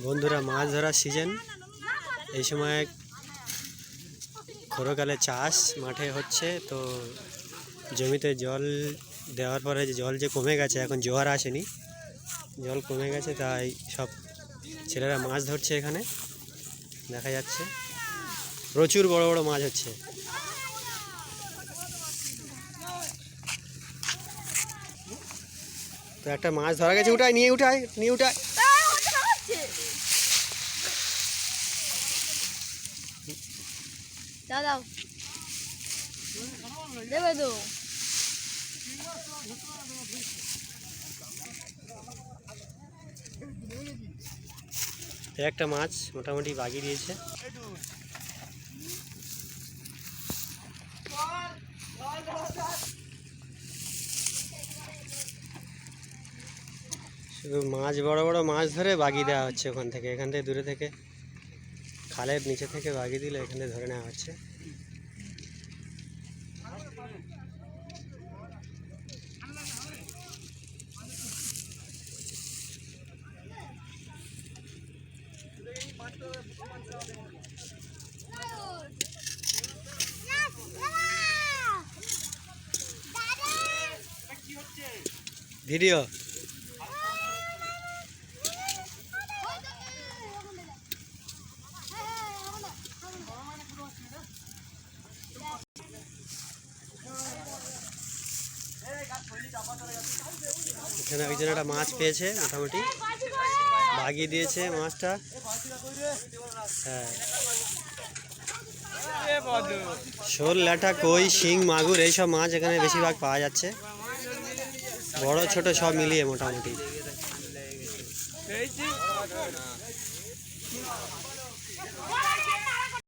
বন্ধুরা মাছ ধরার সিজন এই সময় খরকালে চাষ মাঠে হচ্ছে, তো জমিতে জল দেওয়ার পরে যে জল যে কমে গেছে, এখন জোয়ার আসেনি। জল কমে গেছে, তাই সব ছেলেরা মাছ ধরছে এখানে। দেখা যাচ্ছে। প্রচুর বড় বড় মাছ হচ্ছে। তো একটা মাছ ধরা গেছে উঠায় নিয়ে উঠায় নিয়ে উঠায় দাদা দেবে তো। একটা মাছ মোটামুটি বাগিয়ে দিয়েছে। শুধু মাছ, বড় বড় মাছ ধরে বাগিয়ে দেওয়া হচ্ছে ওখান থেকে। এখান থেকে দূরে থেকে খালের নিচে থেকে বাগিয়ে দিলে এখান থেকে ধরে নেওয়া হচ্ছে। ভিডিও। এখানে একজন একটা মাছ পেয়েছে, মোটামুটি। বাগিয়ে দিয়েছে মাছটা। হ্যাঁ। শোল ল্যাঠা কই, শিং, মাগুর, এইসব মাছ এখানে বেশিরভাগ পাওয়া যাচ্ছে। বড়, ছোট সব মিলিয়ে মোটামুটি।